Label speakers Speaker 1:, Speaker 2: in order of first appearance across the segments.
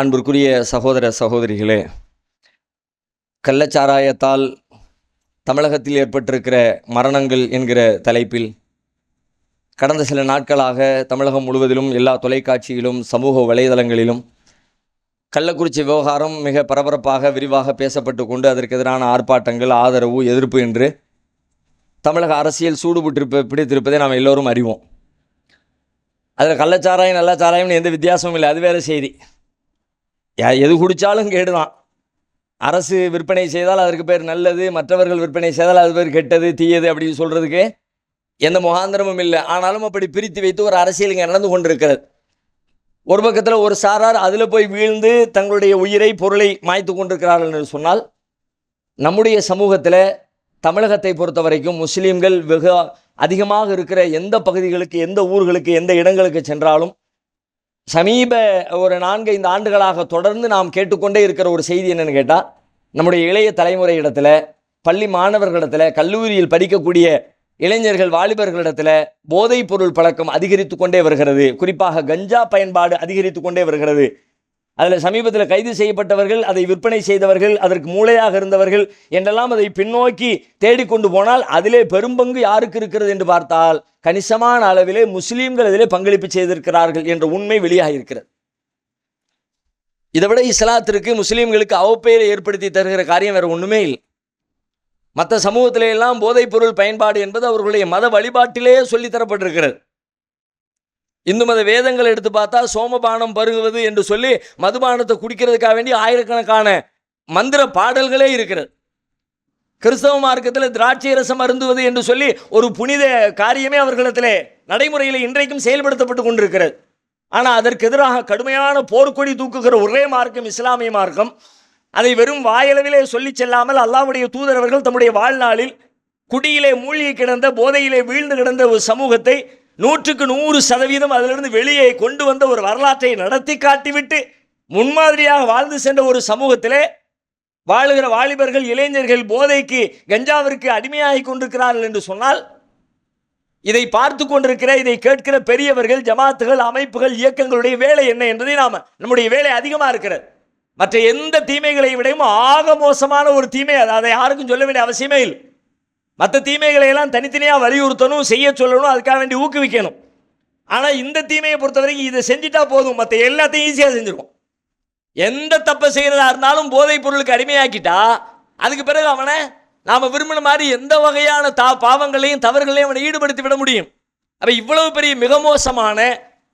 Speaker 1: அன்பிற்குரிய சகோதர சகோதரிகளே கள்ளச்சாராயத்தால் தமிழகத்தில் ஏற்பட்டிருக்கிற மரணங்கள் என்கிற தலைப்பில் கடந்த சில நாட்களாக தமிழகம் முழுவதிலும் எல்லா தொலைக்காட்சியிலும் சமூக வலைதளங்களிலும் கள்ளக்குறிச்சி விவகாரம் மிக பரபரப்பாக விரிவாக பேசப்பட்டு கொண்டு அதற்கு எதிரான ஆர்ப்பாட்டங்கள் ஆதரவு எதிர்ப்பு என்று தமிழக அரசியல் சூடுபட்டிருப்ப பிடித்திருப்பதை நாம் எல்லோரும் அறிவோம். அதில் கள்ளச்சாராயம் நல்ல சாராயம்னு எந்த வித்தியாசமும் இல்லை. அது வேறு செய்தி. எது குடித்தாலும் கேடு தான் அரசு விற்பனை செய்தால் அதற்கு பேர் நல்லது மற்றவர்கள் விற்பனை செய்தால் அது பேர் கெட்டது தீயது அப்படின்னு சொல்கிறதுக்கு எந்த முகாந்திரமும் இல்லை. ஆனாலும் அப்படி பிரித்து வைத்து ஒரு அரசியல் இங்கே நடந்து கொண்டிருக்கிறது. ஒரு பக்கத்தில் ஒரு சாரார் அதில் போய் வீழ்ந்து தங்களுடைய உயிரை பொருளை மாய்த்து கொண்டிருக்கிறார்கள் என்று சொன்னால் நம்முடைய சமூகத்தில் தமிழகத்தை பொறுத்த வரைக்கும் முஸ்லீம்கள் வெகு அதிகமாக இருக்கிற எந்த பகுதிகளுக்கு எந்த ஊர்களுக்கு எந்த இடங்களுக்கு சென்றாலும் சமீப ஒரு நான்கு ஐந்து ஆண்டுகளாக தொடர்ந்து நாம் கேட்டுக்கொண்டே இருக்கிற ஒரு செய்தி என்னென்னு கேட்டால் நம்முடைய இளைய தலைமுறை இடத்துல பள்ளி மாணவர்களிடத்தில் கல்லூரியில் படிக்கக்கூடிய இளைஞர்கள் வாலிபர்களிடத்தில் போதைப் பொருள் பழக்கம் அதிகரித்து கொண்டே வருகிறது. குறிப்பாக கஞ்சா பயன்பாடு அதிகரித்து கொண்டே வருகிறது. அதில் சமீபத்தில் கைது செய்யப்பட்டவர்கள் அதை விற்பனை செய்தவர்கள் அதற்கு மூளையாக இருந்தவர்கள் என்றெல்லாம் அதை பின்னோக்கி தேடிக்கொண்டு போனால் அதிலே பெரும்பங்கு யாருக்கு இருக்கிறது என்று பார்த்தால் கணிசமான அளவிலே முஸ்லீம்கள் அதிலே பங்களிப்பு செய்திருக்கிறார்கள் என்ற உண்மை வெளியாக இருக்கிறது இதை விட இஸ்லாத்திற்கு முஸ்லீம்களுக்கு அவப்பெயரை ஏற்படுத்தி தருகிற காரியம் வேறு ஒன்றுமே இல்லை. மற்ற சமூகத்திலே எல்லாம் போதைப் பொருள் பயன்பாடு என்பது அவர்களுடைய மத வழிபாட்டிலேயே சொல்லித்தரப்பட்டிருக்கிறது இந்து மத வேதங்கள் எடுத்து பார்த்தா சோமபானம் பருகுவது என்று சொல்லி மதுபானத்தை குடிக்கிறதுக்காக வேண்டி ஆயிரக்கணக்கான மந்திர பாடல்களே இருக்கிறது. கிறிஸ்தவ மார்க்கத்தில் திராட்சை ரசம் அருந்துவது என்று சொல்லி ஒரு புனித காரியமே அவர்களிடத்தில் நடைமுறையில் இன்றைக்கும் செயல்படுத்தப்பட்டு கொண்டிருக்கிறது. ஆனால் அதற்கு எதிராக கடுமையான போர்க்கொடி தூக்குகிற ஒரே மார்க்கம் இஸ்லாமிய மார்க்கம். அதை வெறும் வாயளவிலே சொல்லி செல்லாமல் அல்லாவுடைய தூதரவர்கள் தம்முடைய வாழ்நாளில் குடியிலே மூழ்கி கிடந்த போதையிலே வீழ்ந்து கிடந்த ஒரு சமூகத்தை நூற்றுக்கு நூறு சதவீதம் அதிலிருந்து வெளியே கொண்டு வந்த ஒரு வரலாற்றை நடத்தி காட்டிவிட்டு முன்மாதிரியாக வாழ்ந்து சென்ற ஒரு சமூகத்திலே வாழுகிற வாலிபர்கள் இளைஞர்கள் போதைக்கு கஞ்சாவிற்கு அடிமையாகி கொண்டிருக்கிறார்கள் என்று சொன்னால் இதை பார்த்து கொண்டிருக்கிற இதை கேட்கிற பெரியவர்கள் ஜமாத்துகள் அமைப்புகள் இயக்கங்களுடைய வேலை என்ன என்பதை நாம் நம்முடைய வேலை அதிகமாக இருக்கிறது. மற்ற எந்த தீமைகளை விடையும் ஆக மோசமான ஒரு தீமை அது. அதை யாருக்கும் சொல்ல வேண்டிய அவசியமே இல்லை. மற்ற தீமைகளை எல்லாம் தனித்தனியாக வலியுறுத்தணும் செய்ய சொல்லணும் அதுக்காக வேண்டி ஊக்குவிக்கணும். ஆனால் இந்த தீமையை பொறுத்தவரைக்கும் இதை செஞ்சுட்டா போதும். மற்ற எல்லாத்தையும் ஈஸியாக செஞ்சிருவோம். எந்த தப்பை செய்கிறதா இருந்தாலும் போதைப் பொருளுக்கு அடிமையாக்கிட்டா அதுக்கு பிறகு அவனை நாம் விரும்பின மாதிரி எந்த வகையான தா பாவங்களையும் தவறுகளையும் அவனை ஈடுபடுத்தி விட முடியும். அப்போ இவ்வளவு பெரிய மிக மோசமான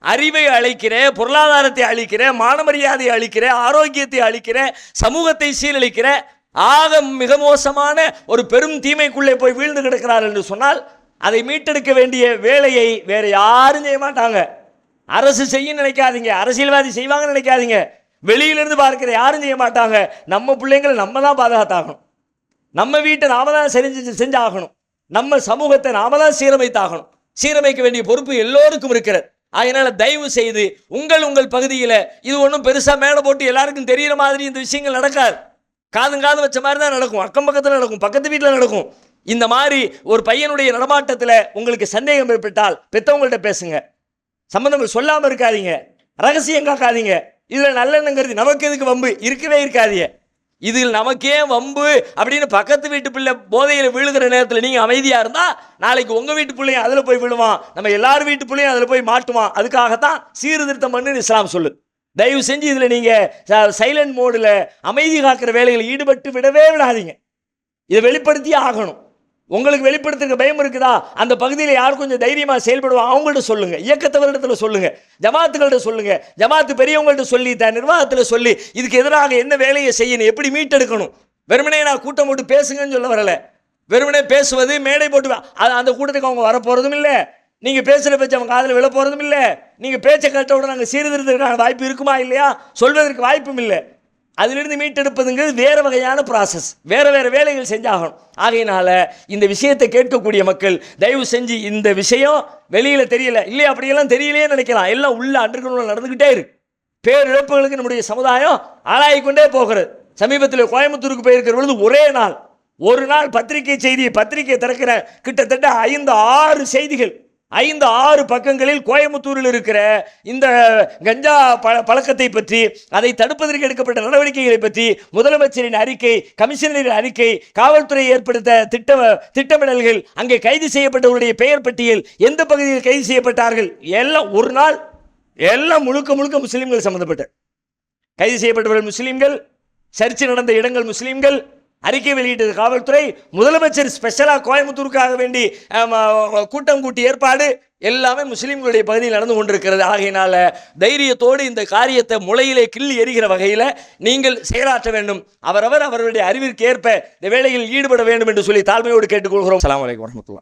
Speaker 1: அறிவை அழிக்கிற பொருளாதாரத்தை அழிக்கிற மானமரியாதையை அழிக்கிற ஆரோக்கியத்தை அழிக்கிற சமூகத்தை சீரழிக்கிற ஆக மிக மோசமான ஒரு பெரும் தீமைக்குள்ளே போய் வீழ்ந்து கிடக்கிறார் என்று சொன்னால் அதை மீட்டெடுக்க வேண்டிய வேலையை வேறு யாரும் செய்ய மாட்டாங்க. அரசு செய்ய நினைக்காதீங்க. அரசியல்வாதி செய்வாங்கன்னு நினைக்காதீங்க. வெளியிலிருந்து பார்க்கிற யாரும் செய்ய மாட்டாங்க. நம்ம பிள்ளைங்களை நம்ம தான் பாதுகாத்தாகணும். நம்ம வீட்டை நாம தான் செஞ்சு செஞ்சாகணும். நம்ம சமூகத்தை நாம தான் சீரமைத்தாகணும். சீரமைக்க வேண்டிய பொறுப்பு எல்லோருக்கும் இருக்கிறது. அதனால் தயவு செய்து உங்கள் உங்கள் பகுதியில் இது ஒன்றும் பெருசாக மேலே போட்டு எல்லாருக்கும் தெரிகிற மாதிரி இந்த விஷயங்கள் நடக்காது. காதும் காது வச்ச மாதிரி தான் நடக்கும். அக்கம் பக்கத்தில் நடக்கும். பக்கத்து வீட்டில் நடக்கும். இந்த மாதிரி ஒரு பையனுடைய நடமாட்டத்தில் உங்களுக்கு சந்தேகம் ஏற்பட்டால் பெற்றவங்கள்ட்ட பேசுங்க. சம்பந்தங்கள் சொல்லாமல் இருக்காதீங்க. ரகசியம் காக்காதீங்க. இதில் நல்லெண்ணங்கிறது நமக்கு எதுக்கு வம்பு? இருக்கவே இருக்காதீங்க. இதில் நமக்கே வம்பு அப்படின்னு பக்கத்து வீட்டு பிள்ளை போதையில் விழுகிற நேரத்தில் நீங்கள் அமைதியாக இருந்தால் நாளைக்கு உங்கள் வீட்டு பிள்ளையும் அதில் போய் விழுவான். நம்ம எல்லார் வீட்டு பிள்ளையும் அதில் போய் மாட்டுவான். அதுக்காகத்தான் சீர்திருத்தம் பண்ணுன்னு இஸ்லாம் சொல்லு தயவு செஞ்சு இதில் நீங்கள் சைலண்ட் மோடில் அமைதி காக்கிற வேலைகளில் ஈடுபட்டு விடவே விடாதீங்க. இதை வெளிப்படுத்தியே ஆகணும். உங்களுக்கு வெளிப்படுத்துறதுக்கு பயம் இருக்குதா? அந்த பகுதியில் யார் கொஞ்சம் தைரியமாக செயல்படுவோம் அவங்கள்ட்ட சொல்லுங்கள் இயக்கத்தவரிடத்தில் சொல்லுங்கள் ஜமாத்துகள்கிட்ட சொல்லுங்கள் ஜமாத்து பெரியவங்கள்ட்ட சொல்லி தன் நிர்வாகத்தில் சொல்லி இதுக்கு எதிராக என்ன வேலையை செய்யணும்? எப்படி மீட்டெடுக்கணும்? வெறுமனே நான் கூட்டம் போட்டு பேசுங்கன்னு சொல்ல வரல. வெறுமனே பேசுவது மேடை போட்டு அது அந்த கூட்டத்துக்கு அவங்க வரப்போகிறதும் இல்லை. நீங்கள் பேசுகிற பேச்சு அவங்க காதில் விழ போகிறதும் இல்லை. நீங்கள் பேச்சை கேட்டவுடன் நாங்கள் சீர்திருத்தத்துக்கான வாய்ப்பு இருக்குமா இல்லையா? சொல்வதற்கு வாய்ப்பும் இல்லை. அதிலிருந்து மீட்டெடுப்பதுங்கிறது வேறு வகையான ப்ராசஸ் வேறு வேறு வேலைகள் செஞ்சாகணும். ஆகையினால இந்த விஷயத்தை கேட்கக்கூடிய மக்கள் தயவு செஞ்சு இந்த விஷயம் வெளியில் தெரியல. இல்லை அப்படியெல்லாம் தெரியலையே நினைக்கலாம். எல்லாம் உள்ள அண்டர்கிரவுண்டில் நடந்துக்கிட்டே இருக்கு. பேரிழப்புகளுக்கு நம்முடைய சமுதாயம் ஆளாகிக்கொண்டே போகிறது. சமீபத்தில் கோயம்புத்தூருக்கு போயிருக்கிற பொழுது ஒரே நாள். ஒரு நாள் பத்திரிகை செய்தி பத்திரிகை திறக்கிற கிட்டத்தட்ட ஐந்து ஆறு செய்திகள். ஐந்து ஆறு பக்கங்களில் கோயம்புத்தூரில் இருக்கிற இந்த கஞ்சா பழ பழக்கத்தை பற்றி அதை தடுப்பதற்கு எடுக்கப்பட்ட நடவடிக்கைகளை பற்றி முதலமைச்சரின் அறிக்கை கமிஷனரின் அறிக்கை காவல்துறை ஏற்படுத்த திட்ட திட்டமிடல்கள் அங்கே கைது செய்யப்பட்டவருடைய பெயர் பட்டியல் எந்த பகுதியில் கைது செய்யப்பட்டார்கள் எல்லாம் ஒரு நாள் எல்லாம் முழுக்க முழுக்க முஸ்லீம்கள் சம்பந்தப்பட்ட. கைது செய்யப்பட்டவர்கள் முஸ்லீம்கள் சர்ச்சை நடந்த இடங்கள் முஸ்லீம்கள் அறிக்கை வெளியிட்டது. காவல்துறை முதலமைச்சர் ஸ்பெஷலாக கோயம்புத்தூருக்காக வேண்டி கூட்டம் கூட்டி ஏற்பாடு எல்லாமே முஸ்லீம்களுடைய பகுதியில் நடந்து கொண்டிருக்கிறது. ஆகையினால தைரியத்தோடு இந்த காரியத்தை முளையிலே கிள்ளி எறிகிற வகையில் நீங்கள் செயலாற்ற வேண்டும். அவரவர் அவருடைய அறிவிற்கு ஏற்ப இந்த வேலையில் ஈடுபட வேண்டும் என்று சொல்லி தாழ்மையோடு கேட்டுக்கொள்கிறோம். அஸ்ஸலாமு வலைக்கம் வரமத்துல்லா